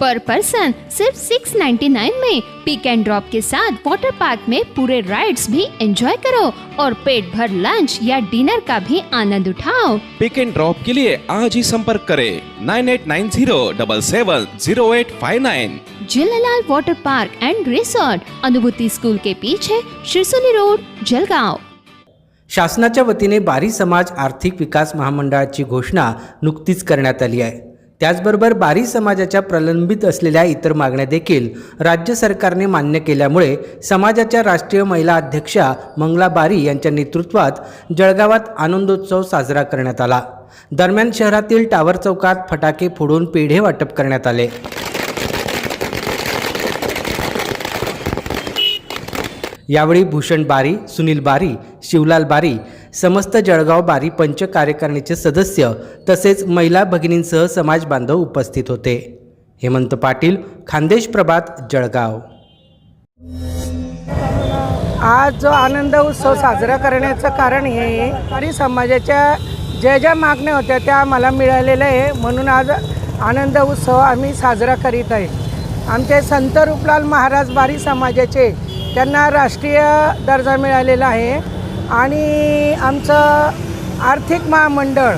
पर person सिर्फ 699 में पिक and drop के साथ वाटर पार्क में पूरे राइड्स भी एंजॉय करो और पेट भर लंच या डिनर का भी आनंद उठाओ। पिक एंड ड्रॉप के लिए आज ही संपर्क करें nine eight nine zero double seven zero eight five nine Jhulelal water park and resort Anubhuti school के पीछे शिरसोली रोड जलगांव। शासनाच्या वतीने बारी समाज आर्थिक विकास महामंडळाची घोषणा नुकतीच करण्यात आली आहे. त्याचबरोबर बारी समाजाच्या प्रलंबित असलेल्या इतर मागण्या देखील राज्य सरकारने मान्य केल्यामुळे समाजाच्या राष्ट्रीय महिला अध्यक्षा मंगला बारी यांच्या नेतृत्वात जळगावात आनंदोत्सव साजरा करण्यात आला. दरम्यान शहरातील टावर चौकात फटाके फोडून पेढे वाटप करण्यात आले. यावेळी भूषण बारी सुनील बारी शिवलाल बारी समस्त जळगाव बारी पंच कार्यकारिणीचे सदस्य तसेच महिला भगिनींसह समाज बांधव उपस्थित होते. हेमंत पाटील खानदेश प्रभात जळगाव. आज जो आनंद उत्सव साजरा करण्याचं कारण हे आणि समाजाच्या ज्या ज्या मागण्या होत्या त्या आम्हाला मिळालेल्या आहे म्हणून आज आनंद उत्सव आम्ही साजरा करीत आहे. आमचे संत रूपलाल महाराज बारी समाजाचे त्यांना राष्ट्रीय दर्जा मिळालेला आहे. आणि आमचं आर्थिक महामंडळ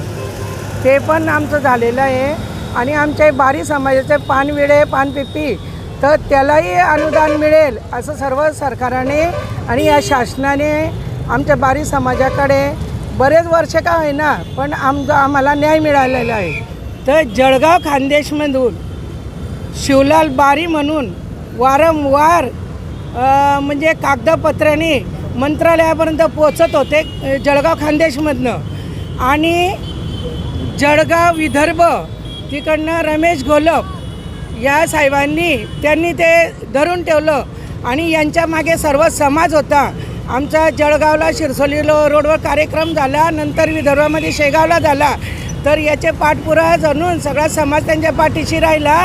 ते पण आमचं झालेलं आहे. आणि आमच्या बारी समाजाचे पानविडे पानपिपी तर त्यालाही अनुदान मिळेल असं सर्व सरकाराने आणि या शासनाने आमच्या बारी समाजाकडे बरेच वर्ष का होईना पण आम आम्हाला न्याय मिळालेला आहे. तर जळगाव खानदेशमधून शिवलाल बारी म्हणून वारंवार म्हणजे कागदपत्राने मंत्रालयापर्यंत पोचत होते जळगाव खानदेशमधनं. आणि जळगाव विदर्भ तिकडनं रमेश घोलप या साहेबांनी त्यांनी ते धरून ठेवलं आणि यांच्या मागे सर्व समाज होता. आमचा जळगावला शिरसोलीलो रोडवर कार्यक्रम झाला नंतर विदर्भामध्ये शेगावला झाला. तर याचे पाठपुरा जणून सगळा समाज त्यांच्या पाठीशी राहिला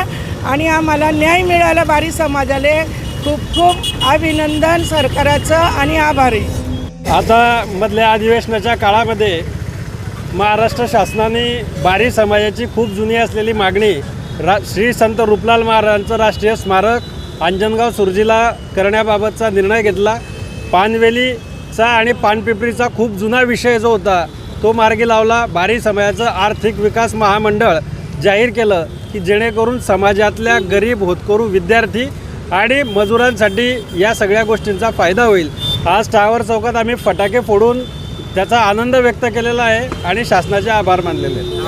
आणि आम्हाला न्याय मिळाला बारी समाजाले खूप खूप अभिनंदन सरकाराचं आणि आभारी. आता मधल्या अधिवेशनाच्या काळामध्ये महाराष्ट्र शासनाने बारी समाजाची खूप जुनी असलेली मागणी रा श्री संत रूपलाल महाराजांचं राष्ट्रीय स्मारक अंजनगाव सुरजीला करण्याबाबतचा निर्णय घेतला. पानवेलीचा आणि पानपिपरीचा खूप जुना विषय जो होता तो मार्गी लावला. बारी समाजाचं आर्थिक विकास महामंडळ जाहीर केलं की जेणेकरून समाजातल्या गरीब होतकरू विद्यार्थी आणि मजुरांसाठी या सगळ्या गोष्टींचा फायदा होईल. आज टावर चौकात आम्ही फटाके फोडून त्याचा आनंद व्यक्त केलेला आहे आणि शासनाचे आभार मानलेले आहेत.